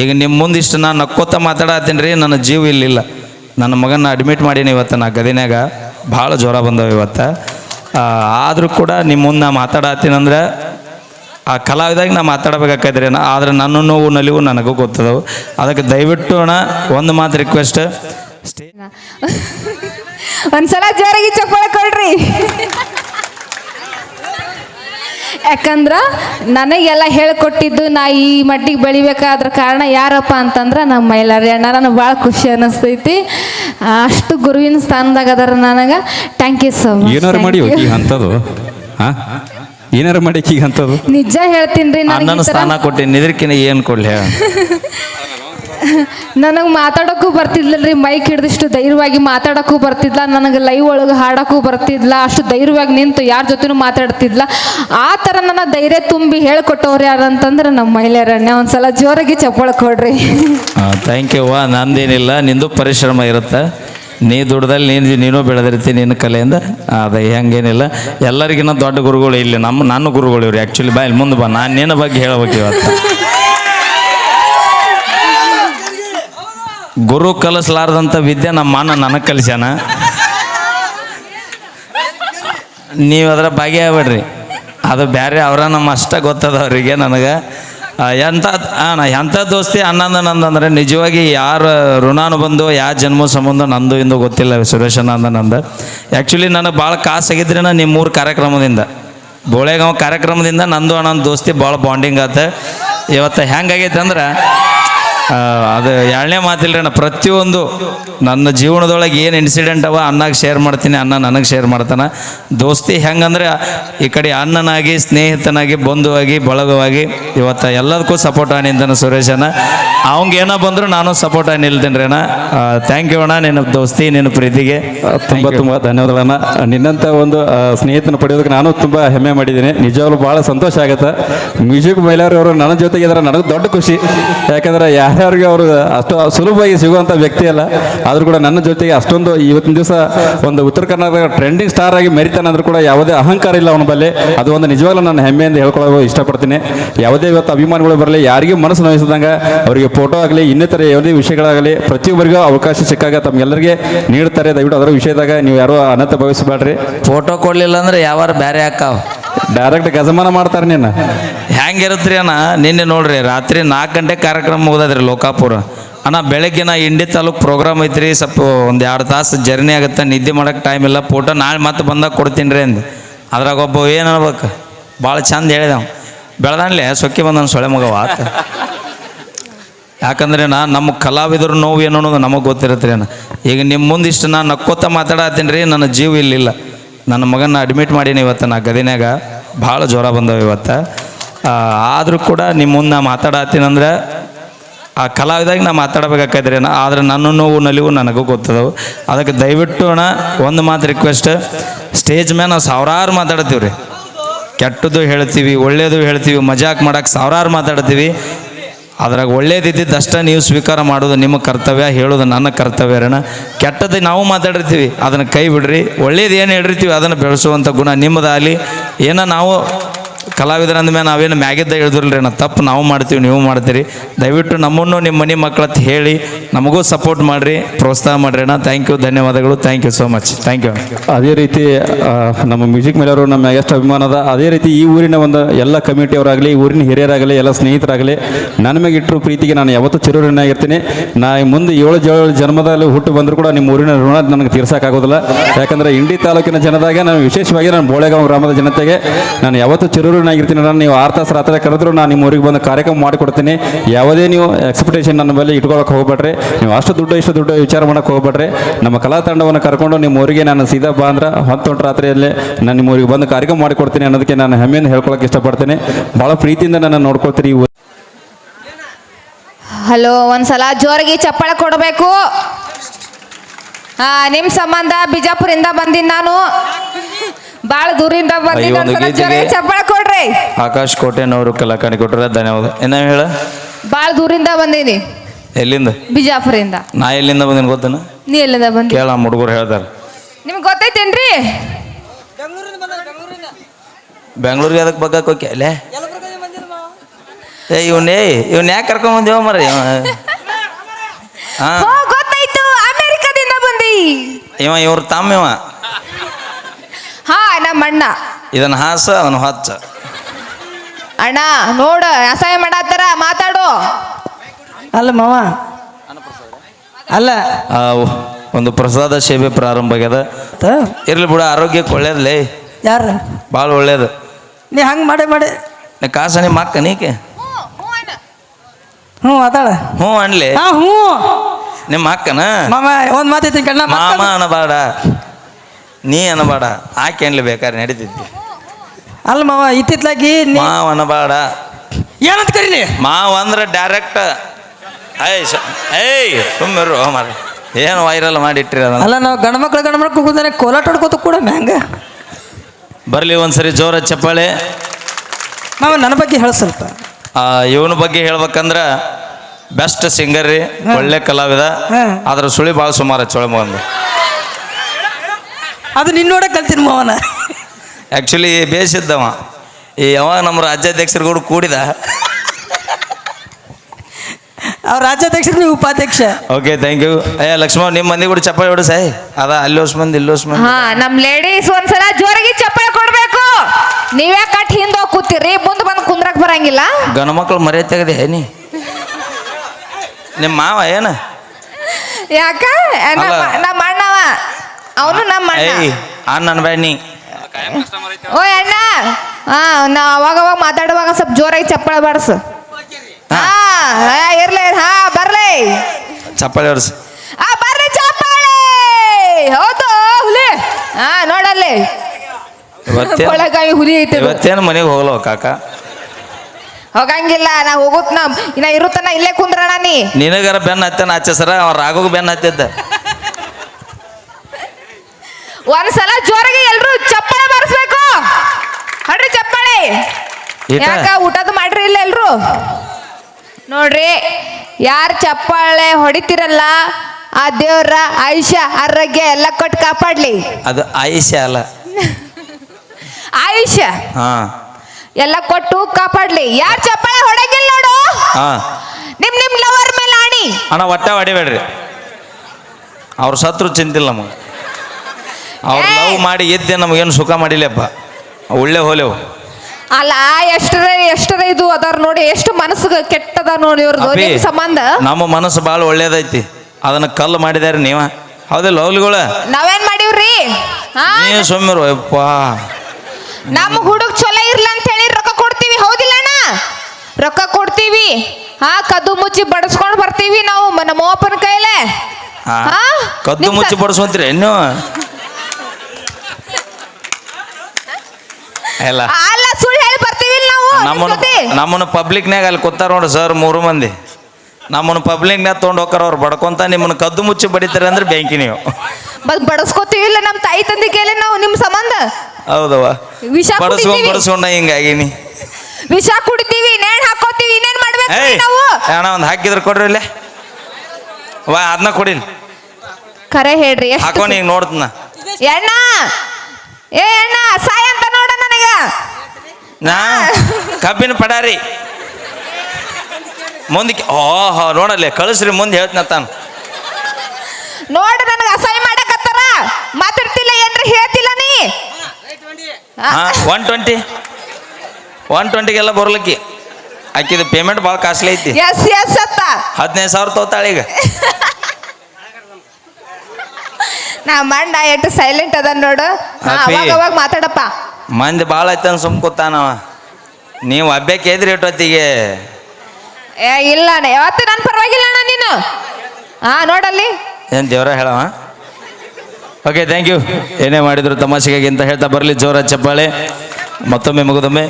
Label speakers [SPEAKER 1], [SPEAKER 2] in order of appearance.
[SPEAKER 1] ಈಗ ನಿಮ್ಮ ಮುಂದೆ ಇಷ್ಟು ನಾನು ನಕ್ಕೋತ ಮಾತಾಡತ್ತೀನಿ ರೀ, ನನ್ನ ಜೀವ ಇಲ್ಲಿಲ್ಲ. ನನ್ನ ಮಗನ ಅಡ್ಮಿಟ್ ಮಾಡೀನಿ ಇವತ್ತು ನಾ ಗದಿನಾಗ ಭಾಳ ಜ್ವರ ಬಂದವು ಇವತ್ತು. ಆದರೂ ಕೂಡ ನಿಮ್ಮ ಮುಂದೆ ನಾ ಮಾತಾಡತ್ತೀನಂದ್ರೆ ಆ ಕಲಾವಿದಾಗ ನಾ ಮಾತಾಡಬೇಕಾಗ್ತದ್ರಿ ನಾ, ಆದ್ರೆ ನನ್ನ ನೋವು ನಲಿವು ನನಗೂ ಗೊತ್ತದವು. ಅದಕ್ಕೆ ದಯವಿಟ್ಟು ಅಣ್ಣ, ಒಂದು ಮಾತು ರಿಕ್ವೆಸ್ಟ್ ಸ್ಟೇ
[SPEAKER 2] ಒಂದ್ಸಲ ಜೋರಾಗಿ ಚಪ್ಪಾಳೆ ಕೊಡ್ರಿ. ಯಾಕಂದ್ರ ನನಗೆಲ್ಲ ಹೇಳ್ಕೊಟ್ಟಿದ್ದು ನಾ ಈ ಮಟ್ಟಿಗೆ ಬೆಳಿಬೇಕಾದ್ರ ಕಾರಣ ಯಾರಪ್ಪ ಅಂತಂದ್ರೆ ನಮ್ಮ ಮೈಲಾರಿ ಅಣ್ಣ. ನನಗೆ ಭಾಳ ಖುಷಿ ಅನ್ನಿಸ್ತೈತಿ ಅಷ್ಟು ಗುರುವಿನ ಸ್ಥಾನದಾಗ ಅದರ ನನಗೆ. ಥ್ಯಾಂಕ್ ಯು ಸೊ
[SPEAKER 3] ಏನಾರು ಮಾಡಿ ಈಗ ಹಾ ಏನಾರ ಮಾಡಿ ಈಗ ಅಂತದು
[SPEAKER 2] ನಿಜ ಹೇಳ್ತೀನಿ ರೀ ನಾನು
[SPEAKER 1] ಸ್ಥಾನ ಕೊಟ್ಟಿನಿ ನಿದ್ರಕಿನ ಏನು ಕೊಡ್ಲಿ
[SPEAKER 2] ನನಗೆ ಮಾತಾಡೋಕ್ಕೂ ಬರ್ತಿದ್ಲಲ್ರಿ ಮೈಕ್ ಹಿಡ್ದಿಷ್ಟು ಧೈರ್ಯವಾಗಿ ಮಾತಾಡೋಕ್ಕೂ ಬರ್ತಿದ್ಲ, ನನಗೆ ಲೈವ್ ಒಳಗೆ ಹಾಡೋಕ್ಕೂ ಬರ್ತಿದ್ಲ, ಅಷ್ಟು ಧೈರ್ಯವಾಗಿ ನಿಂತು ಯಾರ ಜೊತೆನೂ ಮಾತಾಡ್ತಿದ್ಲ. ಆ ಥರ ನನ್ನ ಧೈರ್ಯ ತುಂಬಿ ಹೇಳ್ಕೊಟ್ಟವ್ರು ಯಾರು ಅಂತಂದ್ರೆ ನಮ್ಮ ಮಹಿಳೆಯರಣ್ಣ ಒಂದ್ಸಲ ಜೋರಾಗಿ ಚಪ್ಪಾಳೆ ಕೊಡ್ರಿ.
[SPEAKER 1] ಥ್ಯಾಂಕ್ ಯು ವಾ ನಂದೇನಿಲ್ಲ, ನಿಂದು ಪರಿಶ್ರಮ ಇರುತ್ತೆ. ನೀ ದುಡ್ದಲ್ಲಿ ನೀನು ನೀನು ಬೆಳೆದಿರ್ತಿ ನಿನ್ನ ಕಲೆಯಿಂದ. ಅದ, ಹಂಗೇನಿಲ್ಲ. ಎಲ್ಲರಿಗಿನ್ನ ದೊಡ್ಡ ಗುರುಗಳು ಇಲ್ಲಿ ನಮ್ಮ ನನ್ನ ಗುರುಗಳು ಇವ್ರು ಆ್ಯಕ್ಚುಲಿ ಬಾ ಮುಂದೆ ಬಾ, ನಾನು ನಿನ್ನ ಬಗ್ಗೆ ಹೇಳ್ಬೇಕು ಇವತ್ತು. ಗುರು ಕಲಿಸ್ಲಾರ್ದಂಥ ವಿದ್ಯೆ ನಮ್ಮ ಅಣ್ಣ ನನಗೆ ಕಲಿಸ್ಯಾನ. ನೀವು ಅದರ ಭಾಗಿಯಾಗ್ಬೇಡ್ರಿ ಅದು ಬೇರೆ ಅವರ ನಮ್ಮ ಅಷ್ಟ ಗೊತ್ತದ ಅವರಿಗೆ ನನಗೆ ಎಂಥ ಅಣ್ಣ ಎಂಥ ದೋಸ್ತಿ ಅನ್ನಂದ ನಂದಂದ್ರೆ ನಿಜವಾಗಿ ಯಾರು ಋಣಾನು ಬಂದು ಯಾವ ಜನ್ಮ ಸಂಬಂಧ ನಂದು ಇಂದು ಗೊತ್ತಿಲ್ಲ ಸುರೇಶ್ ಅನ್ನಂದ ನಂದು. ಆ್ಯಕ್ಚುಲಿ ನನಗೆ ಭಾಳ ಕಾಸಾಗಿದ್ರೆ ನಿಮ್ಮ ಮೂರು ಕಾರ್ಯಕ್ರಮದಿಂದ. ಬೋಳೆಗಾಂವ್ ಕಾರ್ಯಕ್ರಮದಿಂದ ನಂದು ಅಣ್ಣನ ದೋಸ್ತಿ ಭಾಳ ಬಾಂಡಿಂಗ್ ಆತ. ಇವತ್ತು ಹೆಂಗಾಗೈತೆ ಅಂದ್ರೆ ಅದು ಎರಡನೇ ಮಾತಿಲ್ರಿ ಅಣ್ಣ. ಪ್ರತಿಯೊಂದು ನನ್ನ ಜೀವನದೊಳಗೆ ಏನು ಇನ್ಸಿಡೆಂಟ್ ಅವ ಅನ್ನಾಗ ಶೇರ್ ಮಾಡ್ತೀನಿ ಅನ್ನ ನನಗೆ ಶೇರ್ ಮಾಡ್ತಾನೆ. ದೋಸ್ತಿ ಹೆಂಗಂದ್ರೆ ಈ ಕಡೆ ಅಣ್ಣನಾಗಿ ಸ್ನೇಹಿತನಾಗಿ ಬಂಧುವಾಗಿ ಬಳಗವಾಗಿ ಇವತ್ತು ಎಲ್ಲದಕ್ಕೂ ಸಪೋರ್ಟ್ ನಿಂತಾನೆ ಸುರೇಶನ ಅವಂಗೆ ಏನೋ ಬಂದರೂ ನಾನು ಸಪೋರ್ಟ್ ನಿಲ್ತೀನಿ ರೀ ಅಣ್ಣ ಥ್ಯಾಂಕ್ ಯು ಅಣ್ಣ ನಿನ್ನ ದೋಸ್ತಿ ನಿನ್ನ ಪ್ರೀತಿಗೆ.
[SPEAKER 3] ತುಂಬ ತುಂಬ ಧನ್ಯವಾದಗಳನ್ನ ನಿನ್ನಂಥ ಒಂದು ಸ್ನೇಹಿತನ ಪಡೆಯೋದಕ್ಕೆ ನಾನು ತುಂಬ ಹೆಮ್ಮೆ ಮಾಡಿದ್ದೀನಿ. ನಿಜವಾಗ್ಲೂ ಭಾಳ ಸಂತೋಷ ಆಗುತ್ತೆ. ಮ್ಯೂಸಿಕ್ ಮೈಲಾರವರು ನನ್ನ ಜೊತೆಗೆ ಇದ್ದಾರೆ ನನಗೆ ದೊಡ್ಡ ಖುಷಿ. ಯಾಕಂದ್ರೆ ಯಾರ್ಯಾರಿಗೆ ಅವರು ಅಷ್ಟು ಸುಲಭವಾಗಿ ಸಿಗುವಂಥ ವ್ಯಕ್ತಿ ಅಲ್ಲ. ಆದರೂ ಕೂಡ ನನ್ನ ಜೊತೆಗೆ ಅಷ್ಟೊಂದು ಇವತ್ತಿನ ದಿವಸ ಒಂದು ಉತ್ತರ ಕರ್ನಾಟಕ ಟ್ರೆಂಡಿಂಗ್ ಸ್ಟಾರ್ ಆಗಿ ಮೆರಿತಾನಂದ್ರೂ ಕೂಡ ಯಾವುದೇ ಅಹಂಕಾರ ಇಲ್ಲ ಅವನ ಬಲ್ಲಿ ಅದು ಒಂದು ನಿಜವಾಗ್ಲೂ ನಾನು ಹೆಮ್ಮೆಯಿಂದ ಹೇಳ್ಕೊಳ್ಳೋ ಇಷ್ಟಪಡ್ತೀನಿ. ಯಾವುದೇ ಇವತ್ತು ಅಭಿಮಾನಿಗಳು ಬರಲಿ, ಯಾರಿಗೂ ಮನಸ್ಸು ನೋಯಿಸಿದಂಗೆ ಅವರಿಗೆ ಫೋಟೋ ಆಗಲಿ, ಇನ್ನಿತರ ಯಾವುದೇ ವಿಷಯಗಳಾಗಲಿ ಪ್ರತಿಯೊಬ್ಬರಿಗೂ ಅವಕಾಶ ಸಿಕ್ಕಾಗ ತಮ್ಗೆಲ್ಲರಿಗೆ ನೀಡ್ತಾರೆ ದಯವಿಟ್ಟು ಅದರ ವಿಷಯದಾಗ ನೀವು ಯಾರು ಅನಂತ ಭಾವಿಸಬೇಡ್ರಿ.
[SPEAKER 1] ಫೋಟೋ ಕೊಡಲಿಲ್ಲ ಅಂದ್ರೆ ಯಾವಾರು ಬೇರೆ ಹಾಕಾವ
[SPEAKER 3] ಡೈರೆಕ್ಟ್ ಗಜಮಾನ ಮಾಡ್ತಾರೆ ನೀನು
[SPEAKER 1] ಹೆಂಗಿರುತ್ತೆ ಅಣ್ಣ? ನಿನ್ನೆ ನೋಡ್ರಿ, ರಾತ್ರಿ ನಾಲ್ಕು ಗಂಟೆ ಕಾರ್ಯಕ್ರಮ ಮುಗ್ದದ್ರಿ ಲೋಕಾಪುರ. ಅಣ್ಣ ಬೆಳಗ್ಗೆ ನಾ ಇಂಡಿ ತಾಲೂಕು ಪ್ರೋಗ್ರಾಮ್ ಐತ್ರಿ, ಸ್ವಲ್ಪ ಒಂದು ಎರಡು ತಾಸು ಜರ್ನಿ ಆಗುತ್ತೆ, ನಿದ್ದೆ ಮಾಡೋಕ್ಕೆ ಟೈಮ್ ಇಲ್ಲ ಫೋಟೋ ನಾಳೆ ಮತ್ತೆ ಬಂದಾಗ ಕೊಡ್ತೀನಿ ರೀ ಅಂದು. ಅದ್ರಾಗ ಒಬ್ಬ ಏನು ಅನ್ಬೇಕು ಭಾಳ ಚಂದ ಹೇಳಿದ ಅವ ಬೆಳೆದಾನ್ಲೆ, ಸೊಕ್ಕಿ ಬಂದನು ಸೊಳೆ ಮಗವ ಆತ ಯಾಕಂದ್ರೆ ನಾ ನಮ್ಮ ಕಲಾವಿದರು ನೋವು ಏನು ಅನ್ನೋದು ನಮಗೆ ಗೊತ್ತಿರುತ್ತೆ ಅಣ್ಣ. ಈಗ ನಿಮ್ಮ ಮುಂದೆ ಇಷ್ಟು ನಾನು ನಕ್ಕೋತ ಮಾತಾಡತ್ತೀನಿ ರೀ, ನನ್ನ ಜೀವ ಇಲ್ಲಿಲ್ಲ. ನನ್ನ ಮಗನ ಅಡ್ಮಿಟ್ ಮಾಡೀನಿ ಇವತ್ತು ನಾ ಗದಿನಾಗ ಭಾಳ ಜ್ವರ ಬಂದವ ಇವತ್ತು. ಆದರೂ ಕೂಡ ನಿಮ್ಮ ಮುಂದೆ ನಾ ಮಾತಾಡತ್ತೀನಂದ್ರೆ ಆ ಕಲಾವಿದಾಗ ನಾ ಮಾತಾಡಬೇಕಾಕೈತ್ರಿ. ಆದ್ರೆ ನನ್ನ ನೋವು, ನಲಿವು ನನಗೂ ಗೊತ್ತದವು. ಅದಕ್ಕೆ ದಯವಿಟ್ಟು ಅಣ್ಣ, ಒಂದು ಮಾತು ರಿಕ್ವೆಸ್ಟ್ ಸ್ಟೇಜ್ ಮೇಲೆ ನಾವು ಸಾವಿರಾರು ಮಾತಾಡ್ತೀವಿ ರೀ ಕೆಟ್ಟದ್ದು ಹೇಳ್ತೀವಿ, ಒಳ್ಳೇದು ಹೇಳ್ತೀವಿ, ಮಜಾಕ್ ಮಾಡಕ್ಕೆ ಸಾವಿರಾರು ಮಾತಾಡ್ತೀವಿ ಅದ್ರಾಗ ಒಳ್ಳೇದಿದ್ದಿದ್ದು ಅಷ್ಟೇ ನೀವು ಸ್ವೀಕಾರ ಮಾಡೋದು ನಿಮ್ಮ ಕರ್ತವ್ಯ, ಹೇಳೋದು ನನ್ನ ಕರ್ತವ್ಯ ಅಣ್ಣ. ಕೆಟ್ಟದ್ದು ನಾವು ಮಾತಾಡಿರ್ತೀವಿ, ಅದನ್ನು ಕೈ ಬಿಡ್ರಿ. ಒಳ್ಳೇದು ಏನು ಹೇಳಿರ್ತೀವಿ ಅದನ್ನು ಬೆಳೆಸುವಂಥ ಗುಣ ನಿಮ್ಮದಾಗಲಿ. ಏನೋ ನಾವು ಕಲಾವಿದರಂದ ಮೇಲೆ ನಾವೇನು ಮ್ಯಾಗಿದ್ದ ಹೇಳಿದ್ರಲ್ರಿ, ನಾ ತಪ್ಪು ನಾವು ಮಾಡ್ತೀವಿ, ನೀವು ಮಾಡ್ತೀರಿ. ದಯವಿಟ್ಟು ನಮ್ಮನ್ನು ನಿಮ್ಮ ಮನೆ ಮಕ್ಕಳತ್ತ ಹೇಳಿ, ನಮಗೂ ಸಪೋರ್ಟ್ ಮಾಡಿರಿ, ಪ್ರೋತ್ಸಾಹ ಮಾಡಿರಿ ಅಣ್ಣ. ಥ್ಯಾಂಕ್ ಯು ಧನ್ಯವಾದಗಳು. Thank you so much thank you
[SPEAKER 3] ಅದೇ ರೀತಿ ನಮ್ಮ ಮ್ಯೂಸಿಕ್ ಮೇಲವರು ನಮ್ಮ ಎಷ್ಟು ಅಭಿಮಾನದ, ಅದ ರೀತಿ ಈ ಊರಿನ ಒಂದು ಎಲ್ಲ ಕಮಿಟಿಯವರಾಗಲಿ ಊರಿನ ಹಿರಿಯರಾಗಲಿ, ಎಲ್ಲ ಸ್ನೇಹಿತರಾಗಲಿ, ನನ್ನ ಇಟ್ಟರು ಪ್ರೀತಿಗೆ ನಾನು ಯಾವತ್ತೂ ಚಿರಋಣಿಯಾಗಿರ್ತೀನಿ ನಾ ಮುಂದೆ ಏಳು ಜೋಳು ಜನ್ಮದಲ್ಲಿ ಹುಟ್ಟು ಬಂದರೂ ಕೂಡ ನಿಮ್ಮ ಊರಿನ ಋಣ ನನಗೆ ತೀರ್ಸೋಕ್ಕಾಗೋದಿಲ್ಲ. ಯಾಕಂದರೆ ಇಂಡಿ ತಾಲೂಕಿನ ಜನದಾಗ, ನಾನು ವಿಶೇಷವಾಗಿ ನಾನು ಬೋಳೆಗಾಂವ್ ಗ್ರಾಮದ ಜನತೆಗೆ, ನಾನು ಯಾವತ್ತೂ ಚಿರಋಣಿಯಾಗಿರ್ತೀನಿ ನಾನು ನೀವು ಆರು ತಾಸು ರಾತ್ರಿ ಕರೆದ್ರು ನಾನು ನಿಮ್ಮ ಊರಿಗೆ ಬಂದು ಕಾರ್ಯಕ್ರಮ ಮಾಡಿಕೊಡ್ತೀನಿ. ಯಾವುದೇ ನೀವು ಎಕ್ಸ್ಪೆಕ್ಟೇಷನ್ ನನ್ನ ಮೇಲೆ ಇಟ್ಕೊಳಕ್ಕೆ ಹೋಗ್ಬೇಡ್ರಿ. ನೀವು ಅಷ್ಟು ದುಡ್ಡು, ಇಷ್ಟು ದುಡ್ಡು ವಿಚಾರ ಮಾಡಕ್ಕೆ ಹೋಗ್ಬೇಡ್ರಿ. ನಮ್ಮ ಕಲಾ ತಂಡವನ್ನು ಕರ್ಕೊಂಡು ನಿಮ್ಮ ಊರಿಗೆ ನಾನು ಸೀದಾ ಬಾ ಅಂದ್ರೆ ಹತ್ತು ರಾತ್ರಿಯಲ್ಲಿ ನಾನು ನಿಮ್ಮ ಊರಿಗೆ ಬಂದು ಕಾರ್ಯಕ್ರಮ ಮಾಡಿಕೊಡ್ತೀನಿ ಅನ್ನೋದಕ್ಕೆ ನಾನು ಹೆಮ್ಮೆಯನ್ನು ಹೇಳ್ಕೊಳಕ್ಕೆ ಇಷ್ಟಪಡ್ತೀನಿ. ಭಾಳ ಪ್ರೀತಿಯಿಂದ ನಾನು ಊರು.
[SPEAKER 2] ಹಲೋ, ಒಂದ್ಸಲ ಜೋರಿಗೆ ಚಪ್ಪಾಳೆ ಕೊಡಬೇಕು. ನಿಮ್ಮ ಸಂಬಂಧ ಬಿಜಾಪುರಿಂದ ಬಂದಿನಿ ನಾನು. ಭಾಳ ದೂರಿಂದ
[SPEAKER 1] ಒಂದು ಗೀತೆಗೆ-
[SPEAKER 2] ಚಪ್ಪಾಳೆ ಕೊಡ್ರಿ.
[SPEAKER 1] ಆಕಾಶ್ ಕೋಟೆನವರು ಕಲಾಕಾನಿ ಕೊಟ್ಟರೆ ಧನ್ಯವಾದ. ಏನ ಹೇಳ?
[SPEAKER 2] ಬಾಳ ದೂರಿಂದ ಬಂದೀನಿ.
[SPEAKER 1] ಎಲ್ಲಿಂದ?
[SPEAKER 2] ಬಿಜಾಪುರಿಂದ.
[SPEAKER 1] ನಾ ಎಲ್ಲಿಂದ ಬಂದೀನಿ ಗೊತ್ತನ?
[SPEAKER 2] ನೀ ಎಲ್ಲಿಂದ ಬಂದಿ?
[SPEAKER 1] ಕೇಳ ಹುಡುಗರು ಹೇಳ್ತಾರೆ
[SPEAKER 2] ನಿಮ್ಗೆ ಗೊತ್ತೈತೇನ್ರಿ?
[SPEAKER 1] ಬೆಂಗಳೂರಿಗೆ ಅದಕ್ಕೆ ಬಗ್ಗಕ್ಕೆ ಹೋಗಿ ಅಲ್ಲೇ ಏ ಇವನೇ ಇವನ್ ಯಾಕೆ ಕರ್ಕೊಂಡ್ ಬಂದೇವ ಮರ ಇವ ಹಾ
[SPEAKER 2] ಗೊತ್ತಾಯ್ತು. ಅಮೆರಿಕದಿಂದ ಬಂದಿ.
[SPEAKER 1] ಇವ ಇವ್ರ ತಮ್ಮ ಇವ.
[SPEAKER 2] ನಮ್ಮ
[SPEAKER 1] ಇದನ್ನ ಹಾಸ ಅವನು ಹಚ್ಚ.
[SPEAKER 2] ಅಣ್ಣ ನೋಡ ಅಸಹಾಯ ಮಾಡತ್ತಾರ ಮಾತಾಡು.
[SPEAKER 4] ಅಲ್ಲ ಮಾವ. ಅಲ್ಲ.
[SPEAKER 1] ಆ, ಒಂದು ಪ್ರಸಾದ ಸೇವೆ ಪ್ರಾರಂಭ ಆಗ್ಯದ.
[SPEAKER 4] ತ-
[SPEAKER 1] ಇರ್ಲಿ ಬಿಡು ಆರೋಗ್ಯಕ್ಕೆ ಒಳ್ಳೇದ್ಲೇ
[SPEAKER 4] ಯಾರ?
[SPEAKER 1] ಭಾಳ ಒಳ್ಳೇದು.
[SPEAKER 4] ನೀ ಹಂಗೆ ಮಾಡಿ ಮಾಡಿ.
[SPEAKER 1] ನೀ ಕಾಸ ನಿಮ್ಮ ಅಕ್ಕ ನೀಕೆ?
[SPEAKER 4] ಹ್ಞೂ ಅದಾಳ.
[SPEAKER 1] ಹ್ಞೂ ಅನ್ಲಿ.
[SPEAKER 4] ಹಾ ಹ್ಞೂ.
[SPEAKER 1] ನಿಮ್ಮ ಅಕ್ಕನ?
[SPEAKER 4] ಮಾಮ ಒಂದು ಮಾತೈತಿ ಕಣ್ಣ
[SPEAKER 1] ಮಾಮ ಅನ್ನಬೇಡ ನೀ ಅನ್ನಬೇಡ ಆಕೆ ಅನ್ಲಿ ಬೇಕಾದ್ರೆ ನಡೀತಿದ್ದೆ.
[SPEAKER 4] ಅಲ್ಲ ಮಾವ ಇತ್ತಿತ್ಲಾಗಿ ನೀ
[SPEAKER 1] ಮಾವ ಅನ್ನಬೇಡ.
[SPEAKER 4] ಏನಂತ ಕರೀಲಿ?
[SPEAKER 1] ಮಾವ ಅಂದ್ರೆ ಡೈರೆಕ್ಟ್ ಏಯ್ ಸ- ಏಯ್ ಸುಮ್ಮರು ಮರ ಏನು ವೈರಲ್ ಮಾಡಿಟ್ರಿ ಅದನ್ನ
[SPEAKER 4] ಅಲ್ಲ ನಾವು ಗಂಡ ಮಕ್ಳು ಗಂಡ ಮಕ್ಳು ಕೂತಾನೆ ಕೋಲಾಟ ಹೊಡ್ಕೋತ ಕೂಡ ಮ್ಯಾಂಗ.
[SPEAKER 1] ಬರ್ಲಿ ಒಂದ್ಸರಿ ಜೋರ ಚಪ್ಪಾಳೆ.
[SPEAKER 4] ಮಾವ ನನ್ನ ಬಗ್ಗೆ ಹೇಳ ಸ್ವಲ್ಪ.
[SPEAKER 1] ಇವನ ಬಗ್ಗೆ ಹೇಳ್ಬೇಕಂದ್ರ ಬೆಸ್ಟ್ ಸಿಂಗರ್ ರೀ ಒಳ್ಳೆ ಕಲಾವಿದ.
[SPEAKER 4] ಹಾ.
[SPEAKER 1] ಅದ್ರ ಸುಳಿ ಭಾಳ ಸುಮಾರು ಚೊಳಮಗಂದು
[SPEAKER 4] ಅದು ನಿನ್ನ ನೋಡಕ್ ಕಲ್ತೀನಿ ಮಾವನ.
[SPEAKER 1] ಆ್ಯಕ್ಚುಲಿ ಬೇಸಿದ್ದವ ಈ ಯಾವಾಗ ನಮ್ಮ ರಾಜ್ಯಾಧ್ಯಕ್ಷರು ಕೂಡ ಕೂಡಿದ.
[SPEAKER 4] ಅವ್ರ ರಾಜ್ಯಾಧ್ಯಕ್ಷರು ನೀವು ಉಪಾಧ್ಯಕ್ಷ.
[SPEAKER 1] ಓಕೆ ಥ್ಯಾಂಕ್ ಯು ಅಯ್ಯ ಲಕ್ಷ್ಮಣ್ ನಿಮ್ಮ ಮಂದಿ ಕೂಡ ಚಪ್ಪಾಳೆ ಹೊಡು ಸಾಯ್ ಅದ ಅಲ್ಲಿ ಹೊಸ್ ಮಂದಿ ಇಲ್ಲಿ ಹೊಸ್ ಮಂದಿ
[SPEAKER 2] ಹಾ ನಮ್ ಲೇಡೀಸ್ ಒಂದ್ಸಲ ಜೋರಾಗಿ ಚಪ್ಪಳೆ ಕೊಡ್ಬೇಕು. ನೀವೇ ಕಟ್ ಹಿಂದ ಹೋಗ್ ಕೂತಿರಿ ಮುಂದ್ ಬಂದು ಕುಂದ್ರಕ್ ಬರಂಗಿಲ್ಲ.
[SPEAKER 1] ಗಣ ಮಕ್ಳು ಮರ್ಯಾದೆ ತೆಗೆದೆ ನೀ? ನಿಮ್ಮ ಮಾವ ಏನು?
[SPEAKER 2] ಯಾಕ? ನಮ್ಮ
[SPEAKER 1] ಅಲ್ಲ.
[SPEAKER 2] ನಮ್ಮ ಅವನು ನಮ್ಮ ಅಣ್ಣ
[SPEAKER 1] ಏಯ್ ಅಣ್ಣ ಅನ್ಬೇಡ ನೀ
[SPEAKER 2] ಓ ಅಣ್ಣ. ಹಾ ನಾ ಅವಾಗ ಅವಾಗ ಮಾತಾಡುವಾಗ ಸ್ವಲ್ಪ ಜೋರಾಗಿ ಚಪ್ಪಳ ಬಾಡ್ಸು. ಹಾ. ಹಾ, ಇರ್ಲಿ ಹಾ ಬರ್ಲಿ.
[SPEAKER 1] ಚಪ್ಪಾಳೆ ಹೊಡ್ಸಿ.
[SPEAKER 2] ಆ ಬರ್ರಿ ಚಪ್ಪಾಳೆ. ಹೌದು ಹುಲಿ. ಹಾ ನೋಡಲ್ಲಿ.
[SPEAKER 1] ಇವತ್ತೇನು
[SPEAKER 2] ಹುಲಿ ಐತೆ ಅದು.
[SPEAKER 1] ಇವತ್ತೇನು ಮನೆಗೆ ಹೋಗ್ಲವ ಕಾಕ?
[SPEAKER 2] ಹೋಗಂಗಿಲ್ಲ ನಾ ಹೋಗುತ್ತ ನಾ ಇನ್ನ ಇರುತ್ತನ ಇಲ್ಲೇ ಕುಂದ್ರಣ ನೀ.
[SPEAKER 1] ನಿನಗರ ಬೆನ್ನ ಹತ್ತೇನ ಹಚ್ಚ ಸರ ಅವ್ರ ರಾಗೋಗ ಬೆನ್ನ ಹತ್ತಿದ್ದ.
[SPEAKER 2] ಒಂದ್ಸಲ ಜೋರಾಗಿ ಎಲ್ರು ಚಪ್ಪಾಳೆ ಬಾರಿಸ್ಬೇಕು. ಹಡ್ರಿ ಚಪ್ಪಾಳೆ? ಯಾಕ ಊಟದ ಮಾಡ್ರಿ ಇಲ್ಲ ಎಲ್ರು? ನೋಡ್ರಿ ಯಾರು ಚಪ್ಪಾಳೆ ಹೊಡಿತಿರಲ್ಲ ಆ ದೇವ್ರ ಆಯುಷ್ಯ ಆರೋಗ್ಯ ಎಲ್ಲ ಕೊಟ್ಟು ಕಾಪಾಡ್ಲಿ.
[SPEAKER 1] ಅದು ಆಯುಷ್ಯ ಅಲ್ಲ.
[SPEAKER 2] ಆಯುಷ್ಯ?
[SPEAKER 1] ಹಾ.
[SPEAKER 2] ಎಲ್ಲ ಕೊಟ್ಟು ಕಾಪಾಡ್ಲಿ. ಯಾರು ಚಪ್ಪಾಳೆ ಹೊಡಗಿಲ್ಲ ನೋಡು.
[SPEAKER 1] ಹಾ.
[SPEAKER 2] ನಿಮ್ ನಿಮ್ ಲವರ್ ಮೇಲೆ ಆಣಿ.
[SPEAKER 1] ಅಣ್ಣ ಒಟ್ಟ ಹೊಡಿಬೇಡ್ರಿ. ಅವ್ರ ಸತ್ರು ಚಿಂತಿಲ್ಲ ನಮಗೆ. ಅವ್ರು ಲವ್ ಮಾಡಿ ಎದ್ದೆ ನಮಗೇನು ಸುಖ ಮಾಡಿಲ್ಲಪ್ಪ. ಒಳ್ಳೆ ಹೋಲೆವು.
[SPEAKER 2] ಅಲ್ಲ ಎಷ್ಟರ ಎಷ್ಟರ ಇದು ಅದಾರ ನೋಡಿ ಎಷ್ಟು ಮನಸ್ಸು ಕೆಟ್ಟದ ನೋಡಿ ಇವ್ರದ್ದು
[SPEAKER 1] ಅಪ್ಪಿ,
[SPEAKER 2] ನಿಮ್ ಸಂಬಂಧ?
[SPEAKER 1] ನಮ್ಮ ಮನಸ್ಸು ಭಾಳ ಒಳ್ಳೇದೈತಿ. ಅದನ್ನ ಕಲ್ಲು ಮಾಡಿದಾರೆ ನೀವ. ಹೌದಿಲ್ಲ ಲವ್ಲಿಗಳ?
[SPEAKER 2] ನಾವೇನ್ ಮಾಡಿವ್ರಿ? ಹಾ?
[SPEAKER 1] ನೀವು ಸೊಮ್ಮಿರು ಯಪ್ಪ.
[SPEAKER 2] ನಮ್ಮ ಹುಡುಗ ಚೊಲೋ ಇರ್ಲ ಅಂತ ಹೇಳಿ ರೊಕ್ಕ ಕೊಡ್ತೀವಿ ಹೌದಿಲ್ಲ ಅಣ್ಣ? ರೊಕ್ಕ ಕೊಡ್ತೀವಿ. ಹಾ ಕದ್ದು ಮುಚ್ಚಿ ಬಡಸ್ಕೊಂಡ್ ಬರ್ತೀವಿ ನಾವು ಮ- ನಮ್ಮ ಅಪ್ಪನ ಕೈಲೇ.
[SPEAKER 1] ಹಾ? ಕದ್ದು
[SPEAKER 2] ನಿಮ್
[SPEAKER 1] ಮುಚ್ಚಿ
[SPEAKER 2] ಸ-
[SPEAKER 1] ಬಡಿಸ್ಕೊಂತೀರಿ ನೀವು ಎಲ್ಲ.
[SPEAKER 2] ಅಲ್ಲ ಸುಳ್ಳು ಹೇಳಿ ಬರ್ತೀವಿ ಇಲ್ಲ ನಾವು
[SPEAKER 1] ನಮ್ಮನ್ನ ನಮ್ಮನ್ನು ಪಬ್ಲಿಕ್ ಪಬ್ಲಿಕ್ನಾಗ ಅಲ್ಲಿ ಕೂತಾರ ನೋಡಿ ಸರ್ ಮೂರು ಮಂದಿ. ನಮ್ಮನ್ನು ಪಬ್ಲಿಕ್ನಾಗ ತೊಗೊಂಡು ಹೋಗ್ತಾರ ಅವ್ರು ಬಡ್ಕೊಂತ ನಿಮ್ಮನ್ನ ಕದ್ದು ಮುಚ್ಚಿ ಬಡಿತಾರೆ ಅಂದ್ರೆ ಬ್ಯಾಂಕಿ ನೀವು.
[SPEAKER 2] ಬಸ್ ಬಡಸ್ಕೋತೀವಿ ಇಲ್ಲ ನಮ್ಮ ತಾಯಿ ತಂದೆ ಕೇಳಿ ನಾವು ನಿಮ್ಮ ಸಂಬಂಧ?
[SPEAKER 1] ಹೌದವ
[SPEAKER 2] ವಿಷ
[SPEAKER 1] ಬಡಿಸ್ಕೊಂಡ್
[SPEAKER 2] ಕುಡಿತೀವಿ.
[SPEAKER 1] ಬಡಿಸ್ಕೊಂಡ ಹಿಂಗಾಗಿನಿ.
[SPEAKER 2] ವಿಷ ಕುಡಿತೀವಿ ನೇಣ್ ಹಾಕೋತೀವಿ ಇನ್ನೇನ್ ಮಾಡ್ಬೇಕು
[SPEAKER 1] ಏಯ್
[SPEAKER 2] ನಾವು?
[SPEAKER 1] ಅಣ್ಣ ಒಂದು ಹಾಕಿದ್ರೆ ಕೊಡ್ರಿ ಇಲ್ಲೇ. ವಾ ಅದನ್ನ ಕೊಡಿ
[SPEAKER 2] ಕರೆ ಹೇಳ್ರಿ ಎಷ್ಟು
[SPEAKER 1] ಹಾಕೊಂಡು ಹಿಂಗೆ ನೋಡ್ತನ.
[SPEAKER 2] ಎಣ್ಣ ಏ ಅಣ್ಣ ಸಾಯ ಅಂತ ನನಗ
[SPEAKER 1] ನಾ? ಕಬ್ಬಿನ ಪಡಾರಿ. ಮುಂದಕ್ಕೆ ಓಹೋ ನೋಡಲ್ಲೇ ಕಳಿಸ್ರಿ ಮುಂದೆ ಹೇಳ್ತಿನ ತಾನು.
[SPEAKER 2] ನೋಡ ನನಗೆ ಅಸಹ್ಯ ಮಾಡಕತ್ತಾರ. ಮಾತಾಡ್ತಿಲ್ಲ ಏನ್ರ ಹೇಳ್ತಿಲ್ಲ ನೀ.
[SPEAKER 1] ಒನ್ ಟ್ವೆಂಟಿ ಒನ್ ಟ್ವೆಂಟಿಗೆಲ್ಲ ಬರ್ಲಿಕ್ಕೆ. ಆಕಿದ ಪೇಮೆಂಟ್ ಭಾಳ ಕಾಸ್ಟ್ಲಿ ಐತಿ.
[SPEAKER 2] ಎಸ್ ಎಸ್ ಅತ್ತ.
[SPEAKER 1] ಹದಿನೈದು ಸಾವಿರ ತಗೋತಾಳೆ ಈಗ.
[SPEAKER 2] ನಾ ಮಂಡ ಎಷ್ಟು ಸೈಲೆಂಟ್ ಅದ ನೋಡು. ಅವಾಗ ಅವಾಗ ಮಾತಾಡಪ್ಪ.
[SPEAKER 1] ಮಂದಿ ಭಾಳ ಐತೆ ಅಂತ ಸುಮ್ ಕೂತಾನವ ನೀವು ಹಬ್ಬಕ್ಕೆ ಎದ್ರಿ ಇಟ್ಟೊತ್ತಿಗೆ
[SPEAKER 2] ಏ ಇಲ್ಲ ಅಣ್ಣ ಯಾವತ್ತು ನಾನು ಪರವಾಗಿಲ್ಲ ಅಣ್ಣ ನೀನು. ಹಾ ನೋಡಲ್ಲಿ.
[SPEAKER 1] ಏನು ದೇವ್ರ ಹೇಳವ? ಓಕೆ ಥ್ಯಾಂಕ್ ಯು ಏನೇ ಮಾಡಿದ್ರು ತಮಾಷೆಗಾಗಿ ಅಂತ ಹೇಳ್ತಾ ಬರಲಿ ಜೋರ ಚಪ್ಪಾಳೆ. ಮತ್ತೊಮ್ಮೆ ಮುಗಿದೊಮ್ಮೆ.